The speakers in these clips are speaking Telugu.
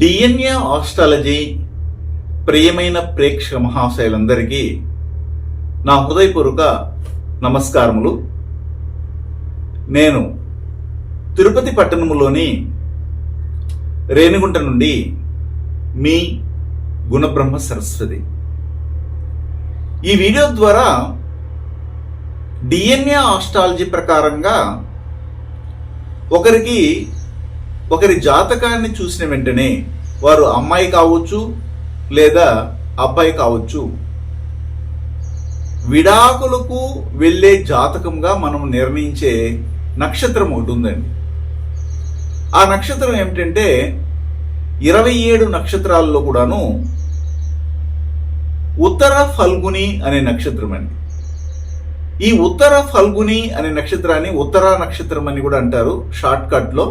డిఎన్ఏ ఆస్ట్రాలజీ ప్రియమైన ప్రేక్షక మహాశయులందరికీ నా హృదయపూర్వక నమస్కారములు. నేను తిరుపతి పట్టణములోని రేణిగుంట నుండి మీ గుణబ్రహ్మ సరస్వతి. ఈ వీడియో ద్వారా డిఎన్ఏ ఆస్ట్రాలజీ ప్రకారంగా ఒకరికి ఒకరి జాతకాన్ని చూసిన వెంటనే వారు అమ్మాయి కావచ్చు లేదా అబ్బాయి కావచ్చు. విడాకులకు వెళ్ళే జాతకంగా మనం నిర్ణయించే నక్షత్రం ఒకటి ఉందండి. ఆ నక్షత్రం ఏమిటంటే ఇరవై ఏడు నక్షత్రాల్లో కూడాను ఉత్తర ఫల్గుని అనే నక్షత్రం అండి. ఈ ఉత్తర ఫల్గుని అనే నక్షత్రాన్ని ఉత్తర నక్షత్రం అని కూడా అంటారు. షార్ట్ కట్లో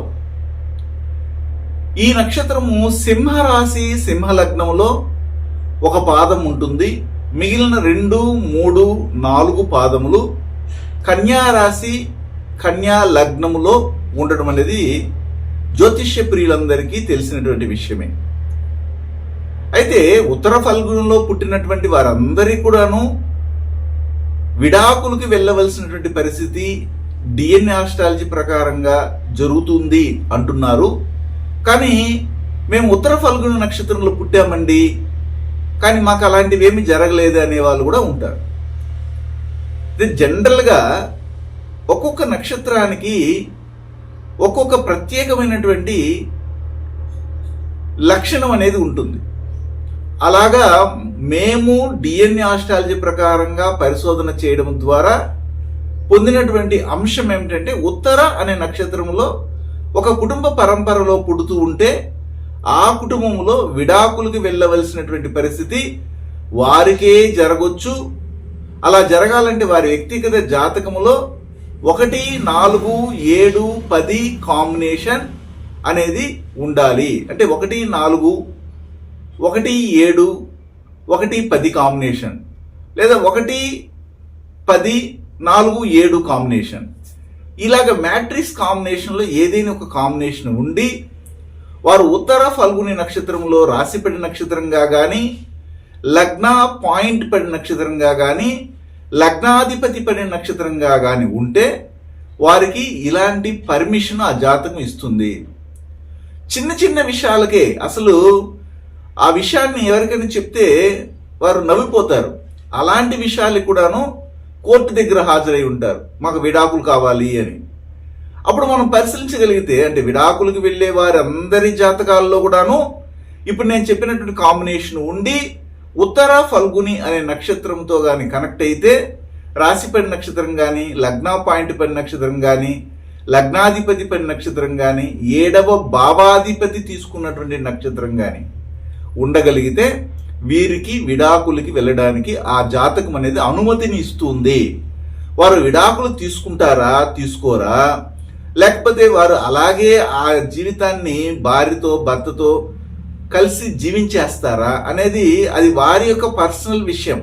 ఈ నక్షత్రము సింహరాశి సింహలగ్నంలో ఒక పాదం ఉంటుంది. మిగిలిన రెండు మూడు నాలుగు పాదములు కన్యా రాశి కన్యా లగ్నములో ఉండడం అనేది జ్యోతిష్య ప్రియులందరికీ తెలిసినటువంటి విషయమే. అయితే ఉత్తర ఫల్గుణంలో పుట్టినటువంటి వారందరికీ కూడాను విడాకులకు వెళ్ళవలసినటువంటి పరిస్థితి డిఎన్ఏ ఆస్ట్రాలజీ ప్రకారంగా జరుగుతుంది అంటున్నారు. కానీ మేము ఉత్తర ఫల్గుణ నక్షత్రంలో పుట్టామండి. కానీ మాకు అలాంటివి ఏమి జరగలేదు అనే వాళ్ళు కూడా ఉంటారు. ఇది జనరల్గా ఒక్కొక్క నక్షత్రానికి ఒక్కొక్క ప్రత్యేకమైనటువంటి లక్షణం అనేది ఉంటుంది. అలాగా మేము డిఎన్ఏ ఆస్ట్రాలజీ ప్రకారంగా పరిశోధన చేయడం ద్వారా పొందినటువంటి అంశం ఏమిటంటే ఉత్తర అనే నక్షత్రంలో ఒక కుటుంబ పరంపరలో పుడుతూ ఉంటే ఆ కుటుంబంలో విడాకులకు వెళ్ళవలసినటువంటి పరిస్థితి వారికే జరగొచ్చు. అలా జరగాలంటే వారి వ్యక్తిగత జాతకములో ఒకటి నాలుగు ఏడు పది కాంబినేషన్ అనేది ఉండాలి. అంటే ఒకటి నాలుగు ఒకటి ఏడు ఒకటి పది కాంబినేషన్. లేదా ఒకటి పది నాలుగు ఏడు కాంబినేషన్. ఇలాగ మ్యాట్రిక్స్ కాంబినేషన్లో ఏదైనా ఒక కాంబినేషన్ ఉండి వారు ఉత్తర ఫల్గుని నక్షత్రంలో రాశిపడి నక్షత్రంగా కానీ లగ్న పాయింట్ పడి నక్షత్రంగా కానీ లగ్నాధిపతి పడిన నక్షత్రంగా కానీ ఉంటే వారికి ఇలాంటి పర్మిషన్ ఆ జాతకం ఇస్తుంది. చిన్న చిన్న విషయాలకే అసలు ఆ విషయాన్ని ఎవరికైనా చెప్తే వారు నవ్విపోతారు. అలాంటి విషయాలు కూడాను కోర్టు దగ్గర హాజరై ఉంటారు. మాకు విడాకులు కావాలి అని. అప్పుడు మనం పరిశీలించగలిగితే అంటే విడాకులకు వెళ్ళే వారందరి జాతకాల్లో కూడాను ఇప్పుడు నేను చెప్పినటువంటి కాంబినేషన్ ఉండి ఉత్తర ఫల్గుని అనే నక్షత్రంతో కానీ కనెక్ట్ అయితే రాశిపడి నక్షత్రం కానీ లగ్న పాయింట్ పని నక్షత్రం కానీ లగ్నాధిపతి పని నక్షత్రం కానీ ఏడవ భావాధిపతి తీసుకున్నటువంటి నక్షత్రం కానీ ఉండగలిగితే వీరికి విడాకులకి వెళ్ళడానికి ఆ జాతకం అనేది అనుమతిని ఇస్తుంది. వారు విడాకులు తీసుకుంటారా తీసుకోరా? లేకపోతే వారు అలాగే ఆ జీవితాన్ని భార్యతో భర్తతో కలిసి జీవించేస్తారా అనేది అది వారి యొక్క పర్సనల్ విషయం.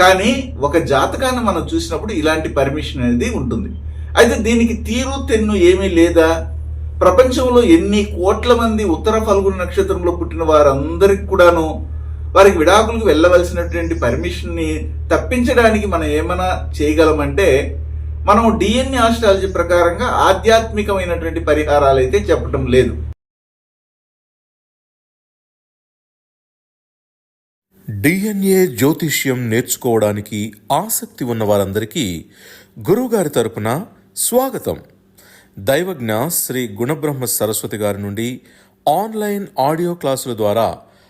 కానీ ఒక జాతకాన్ని మనం చూసినప్పుడు ఇలాంటి పర్మిషన్ అనేది ఉంటుంది. అయితే దీనికి తీరు తెన్ను ఏమీ లేదా? ప్రపంచంలో ఎన్ని కోట్ల మంది ఉత్తర ఫల్గుణ నక్షత్రంలో పుట్టిన వారందరికి కూడాను వారికి విడాకులకు వెళ్ళవలసినటువంటి పర్మిషన్ని తప్పించడానికి మనం ఏమైనా చేయగలమంటే మనం డిఎన్ఏ ఆస్ట్రాలజీ ప్రకారంగా ఆధ్యాత్మికమైనటువంటి పరిహారాలు అయితే చెప్పడం లేదు డిఎన్ఏ జ్యోతిష్యం నేర్చుకోవడానికి ఆసక్తి ఉన్న వారందరికీ గురువుగారి తరపున స్వాగతం. దైవజ్ఞ శ్రీ గుణబ్రహ్మ సరస్వతి గారి నుండి ఆన్లైన్ ఆడియో క్లాసుల ద్వారా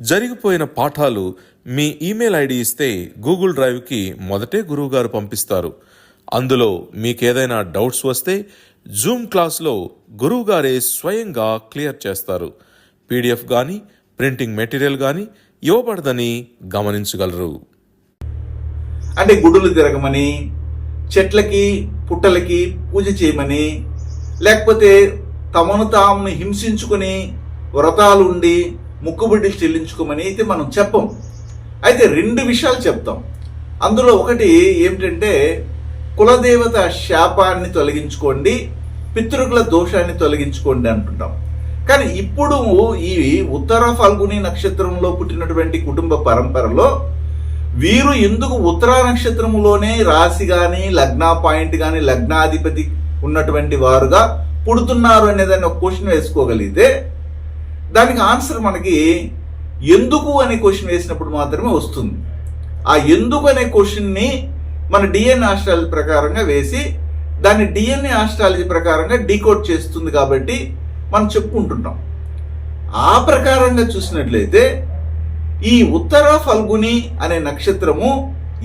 జరిగిపోయిన పాఠాలు మీ ఈమెయిల్ ఐడి ఇస్తే గూగుల్ డ్రైవ్కి మొదటే గురువుగారు పంపిస్తారు. అందులో మీకేదైనా డౌట్స్ వస్తే జూమ్ క్లాస్లో గురువుగారే స్వయంగా క్లియర్ చేస్తారు. పీడిఎఫ్ కానీ ప్రింటింగ్ మెటీరియల్ కానీ ఇవ్వబడదని గమనించగలరు. అంటే గుడులు తిరగమని చెట్లకి పుట్టలకి పూజ చేయమని లేకపోతే తమను తామును హింసించుకుని వ్రతాలు ఉండి ముక్కుబిడ్డలు చెల్లించుకోమని అయితే మనం చెప్పం. అయితే రెండు విషయాలు చెప్తాం. అందులో ఒకటి ఏమిటంటే కులదేవత శాపాన్ని తొలగించుకోండి పితృకుల దోషాన్ని తొలగించుకోండి అంటుంటాం. కానీ ఇప్పుడు ఈ ఉత్తర ఫల్గుని నక్షత్రంలో పుట్టినటువంటి కుటుంబ పరంపరలో వీరు ఎందుకు ఉత్తర నక్షత్రములోనే రాశి కానీ లగ్న పాయింట్ కానీ లగ్నాధిపతి ఉన్నటువంటి వారుగా పుడుతున్నారు అనేదాన్ని ఒక క్వశ్చన్ వేసుకోగలిగితే దానికి ఆన్సర్ మనకి ఎందుకు అనే క్వశ్చన్ వేసినప్పుడు మాత్రమే వస్తుంది. ఆ ఎందుకు అనే క్వశ్చన్ని మన డిఎన్ఏ ఆస్ట్రాలజీ ప్రకారంగా వేసి దాన్ని డిఎన్ఏ ఆస్ట్రాలజీ ప్రకారంగా డీకోడ్ చేస్తుంది కాబట్టి మనం చెప్పుకుంటుంటాం. ఆ ప్రకారంగా చూసినట్లయితే ఈ ఉత్తర ఫల్గుని అనే నక్షత్రము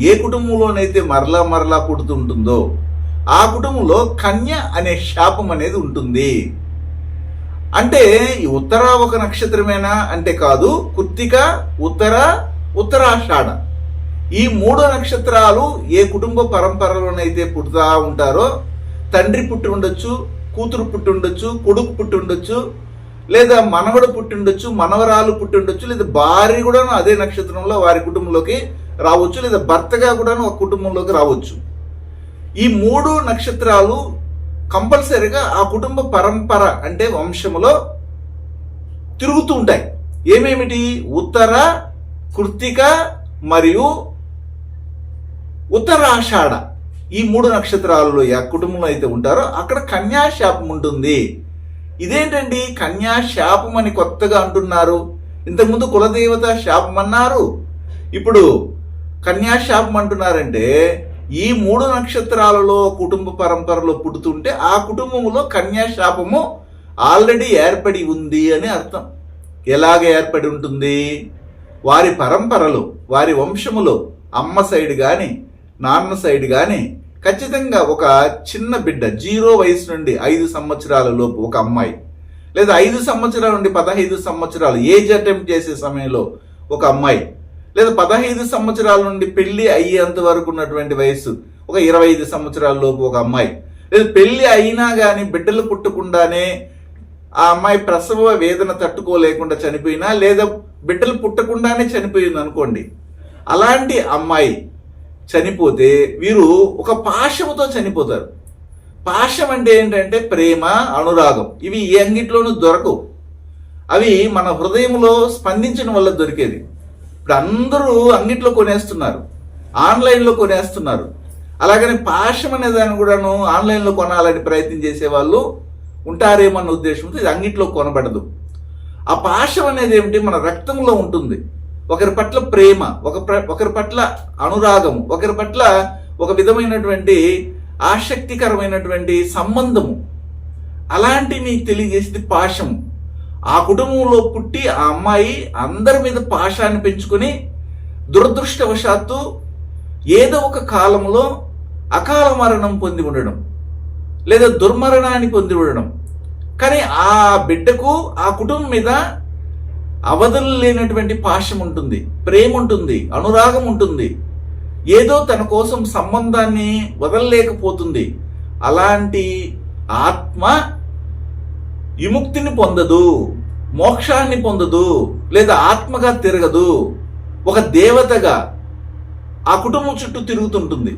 ఏ కుటుంబంలోనైతే మరలా మరలా పుడుతుంటుందో ఆ కుటుంబంలో కన్య అనే శాపం అనేది ఉంటుంది. అంటే ఈ ఉత్తర ఒక నక్షత్రమేనా అంటే కాదు కృత్తిక ఉత్తర ఉత్తరాషాఢ. ఈ మూడు నక్షత్రాలు ఏ కుటుంబ పరంపరలోనైతే పుడుతూ ఉంటారో తండ్రి పుట్టి ఉండొచ్చు కూతురు పుట్టి ఉండొచ్చు కొడుకు పుట్టి ఉండొచ్చు లేదా మనవడు పుట్టి ఉండొచ్చు మనవరాలు పుట్టి ఉండొచ్చు లేదా భార్య కూడా అదే నక్షత్రంలో వారి కుటుంబంలోకి రావచ్చు లేదా భర్తగా కూడా ఒక కుటుంబంలోకి రావచ్చు. ఈ మూడు నక్షత్రాలు కంపల్సరిగా ఆ కుటుంబ పరంపర అంటే వంశములో తిరుగుతూ ఉంటాయి. ఏమేమిటి? ఉత్తర కృత్తిక మరియు ఉత్తరాషాఢ. ఈ మూడు నక్షత్రాలలో ఏ కుటుంబంలో అయితే ఉంటారో అక్కడ కన్యాశాపం ఉంటుంది. ఇదేంటండి? కన్యాశాపం అని కొత్తగా అంటున్నారు. ఇంతకుముందు కులదేవత శాపం అన్నారు. ఇప్పుడు కన్యాశాపం అంటున్నారంటే ఈ మూడు నక్షత్రాలలో కుటుంబ పరంపరలో పుడుతుంటే ఆ కుటుంబంలో కన్యాశాపము ఆల్రెడీ ఏర్పడి ఉంది అని అర్థం. ఎలాగ ఏర్పడి ఉంటుంది? వారి పరంపరలో వారి వంశములో అమ్మ సైడ్ కానీ నాన్న సైడ్ కానీ ఖచ్చితంగా ఒక చిన్న బిడ్డ జీరో వయసు నుండి ఐదు సంవత్సరాల లోపు ఒక అమ్మాయి లేదా ఐదు సంవత్సరాల నుండి పదహైదు సంవత్సరాలు ఏజ్ అటెంప్ట్ చేసే సమయంలో ఒక అమ్మాయి లేదా పదహైదు సంవత్సరాల నుండి పెళ్ళి అయ్యేంత వరకు ఉన్నటువంటి వయసు ఒక ఇరవై ఐదు సంవత్సరాల లోపు ఒక అమ్మాయి. లేదా పెళ్ళి అయినా కానీ బిడ్డలు పుట్టకుండానే ఆ అమ్మాయి ప్రసవ వేదన తట్టుకోలేకుండా చనిపోయినా లేదా బిడ్డలు పుట్టకుండానే చనిపోయింది అనుకోండి అలాంటి అమ్మాయి చనిపోతే వీరు ఒక పాశముతో చనిపోతారు. పాశం అంటే ఏంటంటే ప్రేమ అనురాగం. ఇవి ఏ అంగిట్లోనూ దొరకవు. అవి మన హృదయంలో స్పందించడం వల్ల దొరికేది ఇప్పుడు అందరూ అంగిట్లో కొనేస్తున్నారు. ఆన్లైన్లో కొనేస్తున్నారు. అలాగని పాశం అనే దాన్ని కూడాను ఆన్లైన్లో కొనాలని ప్రయత్నం చేసే వాళ్ళు ఉంటారేమో అన్న ఉద్దేశంతో ఇది అంగిట్లో కొనబడదు. ఆ పాశం అనేది ఏమిటి? మన రక్తంలో ఉంటుంది. ఒకరి పట్ల ప్రేమ ఒక ప్ర- ఒకరి పట్ల అనురాగము ఒకరి పట్ల ఒక విధమైనటువంటి ఆసక్తికరమైనటువంటి సంబంధము. అలాంటి మీకు తెలియజేసింది పాశం. ఆ కుటుంబంలో పుట్టి ఆ అమ్మాయి అందరి మీద పాషాన్ని పెంచుకొని దురదృష్టవశాత్తు ఏదో ఒక కాలంలో అకాల మరణం పొంది ఉండడం లేదా దుర్మరణాన్ని పొంది ఉండడం. కానీ ఆ బిడ్డకు ఆ కుటుంబం మీద అవధులు లేనటువంటి పాశం ఉంటుంది ప్రేమ ఉంటుంది అనురాగం ఉంటుంది. ఏదో తన కోసం సంబంధాన్ని వదలలేకపోతుంది. అలాంటి ఆత్మ విముక్తిని పొందదు. మోక్షాన్ని పొందదు లేదా ఆత్మగా తిరగదు. ఒక దేవతగా ఆ కుటుంబం చుట్టూ తిరుగుతుంటుంది.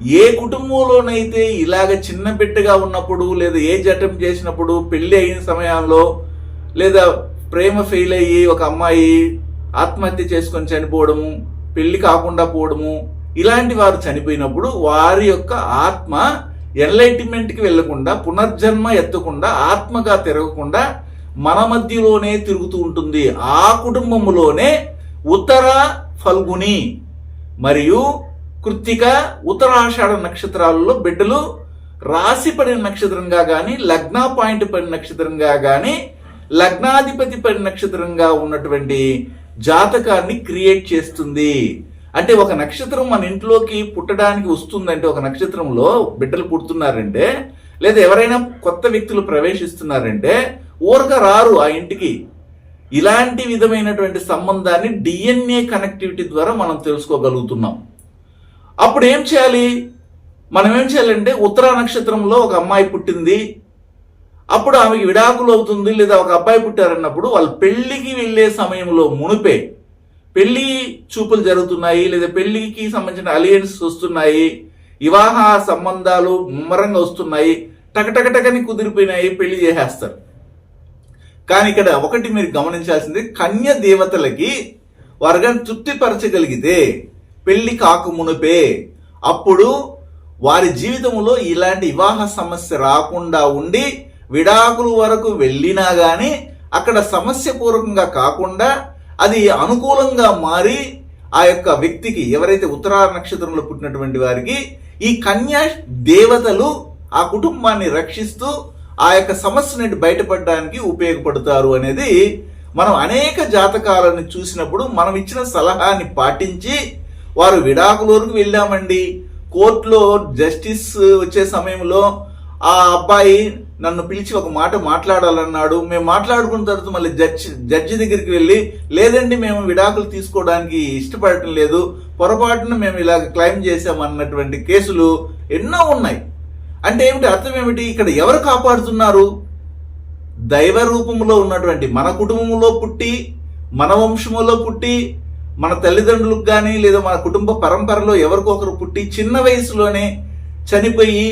ఏ కుటుంబంలోనైతే ఇలాగ చిన్న బిడ్డగా ఉన్నప్పుడు లేదా ఏ జటం చేసినప్పుడు పెళ్ళి అయిన సమయంలో లేదా ప్రేమ ఫెయిల్ అయ్యి ఒక అమ్మాయి ఆత్మహత్య చేసుకొని చనిపోవడము పెళ్ళి కాకుండా పోవడము ఇలాంటి వారు చనిపోయినప్పుడు వారి యొక్క ఆత్మ enlightenment వెళ్ళకుండా పునర్జన్మ ఎత్తకుండా ఆత్మగా తిరగకుండా మన మధ్యలోనే తిరుగుతూ ఉంటుంది. ఆ కుటుంబంలోనే ఉత్తర ఫల్గుని మరియు కృత్తిక ఉత్తరాషాఢ నక్షత్రాలలో బిడ్డలు రాశి పడిన నక్షత్రంగా కానీ లగ్న పాయింట్ పడిన నక్షత్రంగా కానీ లగ్నాధిపతి పడిన నక్షత్రంగా ఉన్నటువంటి జాతకాన్ని క్రియేట్ చేస్తుంది. అంటే ఒక నక్షత్రం మన ఇంట్లోకి పుట్టడానికి వస్తుందంటే ఒక నక్షత్రంలో బిడ్డలు పుడుతున్నారంటే లేదా ఎవరైనా కొత్త వ్యక్తులు ప్రవేశిస్తున్నారంటే ఊరక రారు ఆ ఇంటికి. ఇలాంటి విధమైనటువంటి సంబంధాన్ని డిఎన్ఏ కనెక్టివిటీ ద్వారా మనం తెలుసుకోగలుగుతున్నాం. అప్పుడు ఏం చేయాలి? మనం ఏం చేయాలంటే ఉత్తరా నక్షత్రంలో ఒక అమ్మాయి పుట్టింది. అప్పుడు ఆమెకి విడాకులు అవుతుంది లేదా ఒక అబ్బాయి పుట్టారన్నప్పుడు వాళ్ళు పెళ్ళికి వెళ్ళే సమయంలో మునిపే పెళ్ళి చూపులు జరుగుతున్నాయి లేదా పెళ్ళికి సంబంధించిన అలియన్స్ వస్తున్నాయి. వివాహ సంబంధాలు ముమ్మరంగా వస్తున్నాయి. టకటకటకని కుదిరిపోయినాయి పెళ్ళి చేసేస్తారు. కానీ ఇక్కడ ఒకటి మీరు గమనించాల్సింది కన్య దేవతలకి వర్గం తృప్తిపరచగలిగితే పెళ్ళి కాకమునుపే. అప్పుడు వారి జీవితంలో ఇలాంటి వివాహ సమస్య రాకుండా ఉండి విడాకులు వరకు వెళ్ళినా కానీ అక్కడ సమస్య పూర్వకంగా కాకుండా అది అనుకూలంగా మారి ఆ యొక్క వ్యక్తికి ఎవరైతే ఉత్తరా నక్షత్రంలో పుట్టినటువంటి వారికి ఈ కన్యా దేవతలు ఆ కుటుంబాన్ని రక్షిస్తూ ఆ యొక్క సమస్య నుండి బయటపడడానికి ఉపయోగపడతారు అనేది మనం అనేక జాతకాలను చూసినప్పుడు మనం ఇచ్చిన సలహాని పాటించి వారు విడాకుల వరకు వెళ్ళామండి. కోర్టులో జస్టిస్ వచ్చే సమయంలో ఆ అబ్బాయి నన్ను పిలిచి ఒక మాట మాట్లాడాలన్నాడు. మేము మాట్లాడుకున్న తర్వాత మళ్ళీ జడ్జి జడ్జి దగ్గరికి వెళ్ళి లేదండి మేము విడాకులు తీసుకోవడానికి ఇష్టపడటం లేదు. పొరపాటున మేము ఇలా క్లెయిమ్ చేసామన్నటువంటి కేసులు ఎన్నో ఉన్నాయి. అంటే ఏమిటి అర్థం ఏమిటి? ఇక్కడ ఎవరు కాపాడుతున్నారు? దైవ రూపంలో ఉన్నటువంటి మన కుటుంబంలో పుట్టి మన వంశములో పుట్టి మన తల్లిదండ్రులకు కానీ లేదా మన కుటుంబ పరంపరలో ఎవరికొకరు పుట్టి చిన్న వయసులోనే చనిపోయి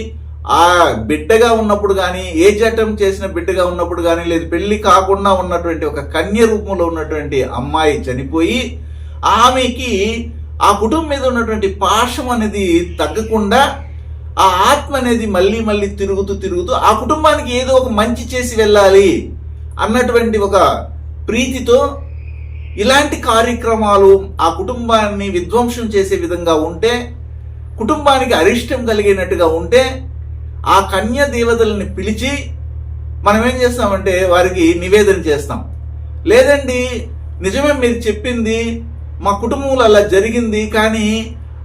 ఆ బిడ్డగా ఉన్నప్పుడు కానీ ఏ జటం చేసిన బిడ్డగా ఉన్నప్పుడు కానీ లేదు పెళ్ళి కాకుండా ఉన్నటువంటి ఒక కన్య రూపంలో ఉన్నటువంటి అమ్మాయి చనిపోయి ఆమెకి ఆ కుటుంబం మీద ఉన్నటువంటి పాశం అనేది తగ్గకుండా ఆ ఆత్మ అనేది మళ్ళీ మళ్ళీ తిరుగుతూ తిరుగుతూ ఆ కుటుంబానికి ఏదో ఒక మంచి చేసి వెళ్ళాలి అన్నటువంటి ఒక ప్రీతితో ఇలాంటి కార్యక్రమాలు ఆ కుటుంబాన్ని విధ్వంసం చేసే విధంగా ఉంటే కుటుంబానికి అరిష్టం కలిగినట్టుగా ఉంటే ఆ కన్య దేవతలని పిలిచి మనం ఏం చేస్తామంటే వారికి నివేదన చేస్తాం. లేదండి నిజమే మీరు చెప్పింది మా కుటుంబంలో అలా జరిగింది కానీ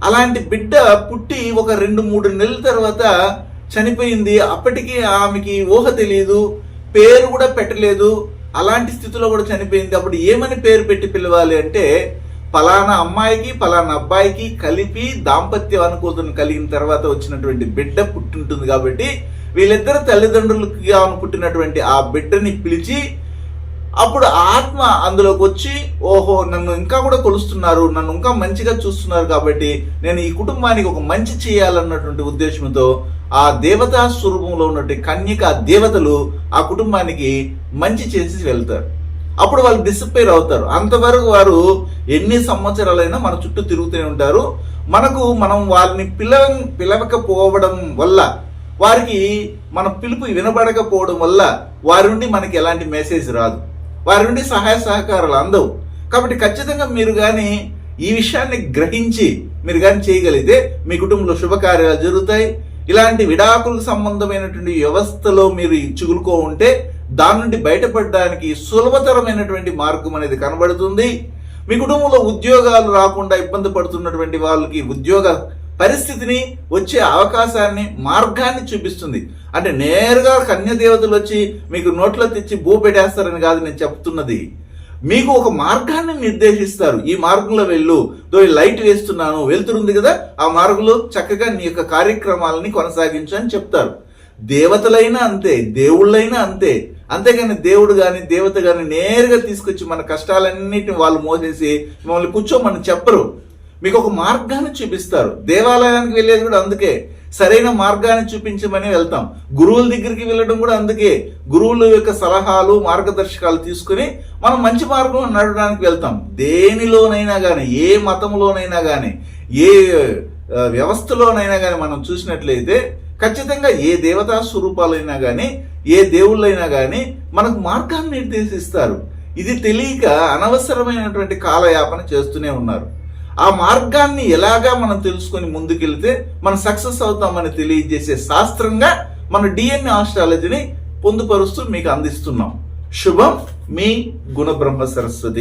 అలాంటి బిడ్డ పుట్టి ఒక రెండు మూడు నెలల తర్వాత చనిపోయింది అప్పటికి ఆమెకి ఊహ తెలియదు పేరు కూడా పెట్టలేదు అలాంటి స్థితిలో కూడా చనిపోయింది. అప్పుడు ఏమని పేరు పెట్టి పిలవాలి అంటే పలానా అమ్మాయికి పలానా అబ్బాయికి కలిపి దాంపత్య అనుకూలతను కలిగిన తర్వాత వచ్చినటువంటి బిడ్డ పుట్టింటుంది కాబట్టి వీళ్ళిద్దరు తల్లిదండ్రులకి పుట్టినటువంటి ఆ బిడ్డని పిలిచి అప్పుడు ఆత్మ అందులోకి వచ్చి ఓహో నన్ను ఇంకా కూడా కొలుస్తున్నారు నన్ను ఇంకా మంచిగా చూస్తున్నారు కాబట్టి నేను ఈ కుటుంబానికి ఒక మంచి చేయాలన్నటువంటి ఉద్దేశంతో ఆ దేవతా స్వరూపంలో ఉన్నటువంటి కన్యక దేవతలు ఆ కుటుంబానికి మంచి చేసి వెళ్తారు. అప్పుడు వాళ్ళు డిసప్పేర్ అవుతారు. అంతవరకు వారు ఎన్ని సంవత్సరాలైనా మన చుట్టూ తిరుగుతూనే ఉంటారు. మనకు మనం వారిని పిలవ పిలవకపోవడం వల్ల వారికి మన పిలుపు వినబడకపోవడం వల్ల వారి నుండి మనకి ఎలాంటి మెసేజ్ రాదు. వారి నుండి సహాయ సహకారాలు అందవు. కాబట్టి ఖచ్చితంగా మీరు కానీ ఈ విషయాన్ని గ్రహించి మీరు కానీ చేయగలిగితే మీ కుటుంబంలో శుభకార్యాలు జరుగుతాయి. ఇలాంటి విడాకులకు సంబంధమైనటువంటి వ్యవస్థలో మీరు చిగులుకో ఉంటే దాని నుండి బయటపడడానికి సులభతరమైనటువంటి మార్గం అనేది కనబడుతుంది. మీ కుటుంబంలో ఉద్యోగాలు రాకుండా ఇబ్బంది పడుతున్నటువంటి వాళ్ళకి ఉద్యోగ పరిస్థితిని వచ్చే అవకాశాన్ని మార్గాన్ని చూపిస్తుంది. అంటే నేరుగా కన్య దేవతలు వచ్చి మీకు నోట్లో తెచ్చి భూ పెట్టేస్తారని కాదు నేను చెప్తున్నది. మీకు ఒక మార్గాన్ని నిర్దేశిస్తారు. ఈ మార్గంలో వెళ్ళు. దో ఈ లైట్ వేస్తున్నాను. వెళ్తుంది కదా ఆ మార్గంలో చక్కగా నీ యొక్క కార్యక్రమాలని కొనసాగించు అని చెప్తారు. దేవతలైనా అంతే దేవుళ్ళైనా అంతే. అంతేగాని దేవుడు కానీ దేవత కానీ నేరుగా తీసుకొచ్చి మన కష్టాలన్నిటిని వాళ్ళు మోసేసి మిమ్మల్ని కూర్చోమని చెప్పరు. మీకు ఒక మార్గాన్ని చూపిస్తారు. దేవాలయానికి వెళ్ళేది కూడా అందుకే. సరైన మార్గాన్ని చూపించమని వెళ్తాం. గురువుల దగ్గరికి వెళ్ళడం కూడా అందుకే. గురువుల యొక్క సలహాలు మార్గదర్శకాలు తీసుకుని మనం మంచి మార్గంలో నడవడానికి వెళ్తాం. దేనిలోనైనా కానీ ఏ మతంలోనైనా కానీ ఏ వ్యవస్థలోనైనా కానీ మనం చూసినట్లయితే ఖచ్చితంగా ఏ దేవతా స్వరూపాలైనా కానీ ఏ దేవుళ్ళైనా కానీ మనకు మార్గాన్ని నిర్దేశిస్తారు. ఇది తెలియక అనవసరమైనటువంటి కాలయాపన చేస్తూనే ఉన్నారు. ఆ మార్గాన్ని ఎలాగా మనం తెలుసుకొని ముందుకెళ్తే మనం సక్సెస్ అవుతామని తెలియజేసే శాస్త్రంగా మన డిఎన్ఏ ఆస్ట్రాలజీని పొందుపరుస్తూ మీకు అందిస్తున్నాం. శుభం మీ గుణబ్రహ్మ సరస్వతి.